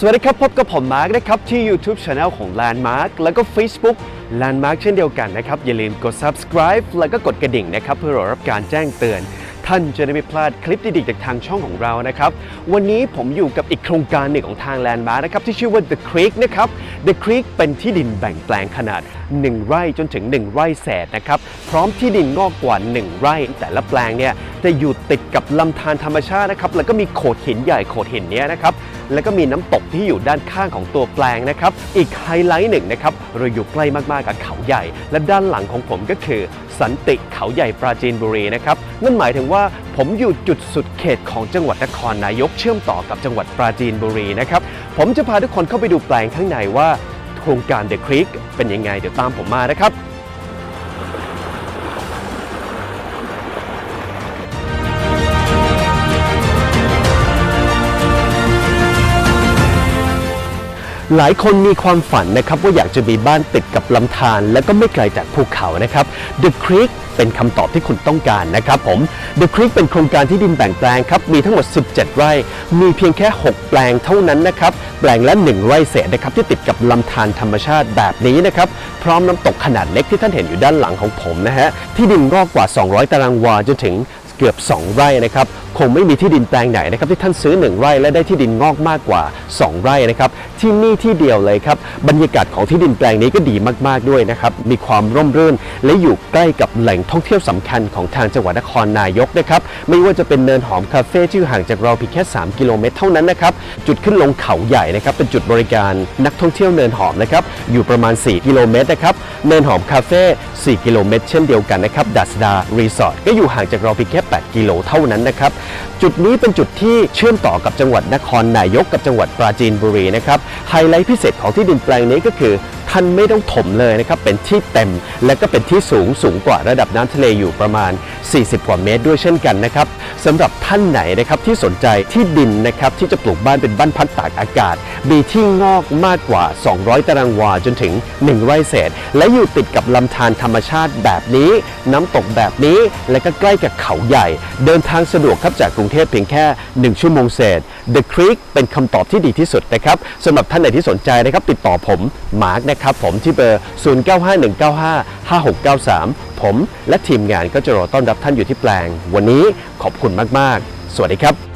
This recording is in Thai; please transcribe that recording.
สวัสดีครับ พบกับผมมาร์กนะครับ ที่ YouTube Channel ของ Landmark แล้วก็ Facebook Landmark เช่นเดียวกันนะครับ อย่าลืมกด subscribe แล้วก็กดกระดิ่งนะครับ เพื่อรับการแจ้งเตือน ท่านจะได้ไม่พลาดคลิปดีๆจากทางช่องของเรานะครับ วันนี้ผมอยู่กับอีกโครงการหนึ่งของทาง Landmark นะครับ ที่ชื่อว่า The Creek นะครับ The Creek เป็นที่ดินแบ่งแปลงขนาด 1 ไร่จนถึง 1 ไร่แสนนะครับพร้อมที่ดินงอกกว่า 1 ไร่แต่ละแปลงเนี่ย จะอยู่ติดกับลำธารธรรมชาตินะครับ แล้วก็มีโขดหินใหญ่โขดหินนี้นะครับ แล้วก็มีน้ำตกที่อยู่ด้านข้างของตัวแปลงนะครับ อีกไฮไลท์หนึ่งนะครับ เราอยู่ใกล้มากๆกับเขาใหญ่ และด้านหลังของผมก็คือ สันติเขาใหญ่ปราจีนบุรีนะครับ นั่นหมายถึงว่าผมอยู่จุดสุดเขตของจังหวัดนครนายกเชื่อมต่อกับจังหวัดปราจีนบุรีนะครับ ผมจะพาทุกคนเข้าไปดูแปลงข้างในว่าโครงการ The Creek เป็นยังไงเดี๋ยวตามผมมานะครับ หลายคนมีความฝันนะครับว่าอยากจะมีบ้านติดกับลำธารและก็ไม่ไกลจากภูเขานะครับ The Creek เป็นคำตอบที่คุณต้องการนะครับผม The Creek เป็นโครงการที่ดินแบ่งแปลงครับ มีทั้งหมด 17 ไร่ มีเพียงแค่ 6 แปลงเท่านั้นนะครับ แปลงละ 1 ไร่เศษนะครับที่ติดกับลำธารธรรมชาติแบบนี้นะครับ พร้อมน้ำตกขนาดเล็กที่ท่านเห็นอยู่ด้านหลังของผมนะฮะ ที่ดินงอกกว่า 200 ตารางวาจนถึงเกือบ 2 ไร่นะครับ คงไม่มีที่ดินแปลงไหนนะครับที่ท่านซื้อ 1 ไร่และได้ที่ดินงอกมากกว่า 2 ไร่นะครับที่นี่ที่เดียวเลยครับบรรยากาศของที่ดินแปลงนี้ก็ดีมากๆด้วยนะครับมีความร่มรื่น และอยู่ใกล้กับแหล่งท่องเที่ยวสำคัญของทางจังหวัดนครนายกนะครับไม่ว่าจะเป็นเนินหอมคาเฟ่ที่อยู่ห่างจากเราเพียงแค่ 3 กิโลเมตรเท่านั้นนะครับจุดขึ้นลงเขาใหญ่นะครับเป็นจุดบริการนักท่องเที่ยวเนินหอมนะครับอยู่ประมาณ 4 กิโลเมตรนะครับเนินหอมคาเฟ่4กิโลเมตรเช่นเดียวกันนะครับดัสดารีสอร์ทก็อยู่ห่างจากเราเพียงแค่ 8 กิโลเท่านั้นนะครับ จุดนี้เป็นจุดที่เชื่อมต่อกับจังหวัดนครนายกกับจังหวัดปราจีนบุรีนะครับไฮไลท์พิเศษของที่ดินแปลงนี้ก็คือ ท่านไม่ต้องถมเลยนะครับเป็นที่เต็ม และก็เป็นที่สูงสูงกว่าระดับน้ำทะเลอยู่ประมาณ 40 กว่าเมตรด้วยเช่นกันนะครับสำหรับท่านไหนนะครับที่สนใจที่ดินนะครับที่จะปลูกบ้านเป็นบ้านพักตากอากาศ มีที่งอกมากกว่า 200 ตารางวาจนถึง 1 ไร่เศษ และอยู่ติดกับลำธารธรรมชาติแบบนี้ น้ำตกแบบนี้ และก็ใกล้กับเขาใหญ่ เดินทางสะดวกครับจากกรุงเทพเพียงแค่ 1 ชั่วโมงเศษ The Creek เป็นคำตอบที่ดีที่สุดนะครับสำหรับท่านไหนที่สนใจนะครับติดต่อผมมาร์กนะครับผมที่เบอร์ 0951955693 ผมและทีมงานก็จะรอต้อนรับท่านอยู่ที่แปลง วันนี้ขอบคุณมาก ๆ สวัสดีครับ